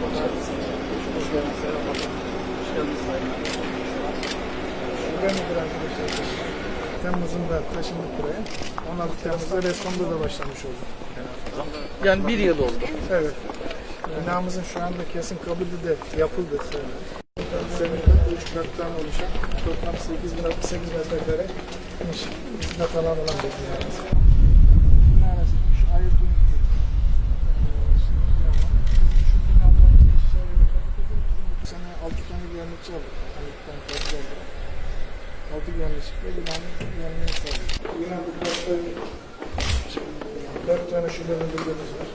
geldiniz. Hoş geldiniz müdür arkadaşlar. Temmuz'un da taşındık buraya. 16 Temmuz'da Reskom'da da başlamış olduk. Yani bir yıl oldu. Evet. Binamızın şu anda kesin kabulü de yapıldı. Zemin 3 kattan oluşan toplam 8068 metrekare hizmet alan olan bir binamız. Binamız güvenlikçi aldık. Haluk'tan karşı olarak. 6 güvenlikçi ve binanın güvenliğini sağlıyor. Binamızda 4 tane şube müdürlüğümüz var.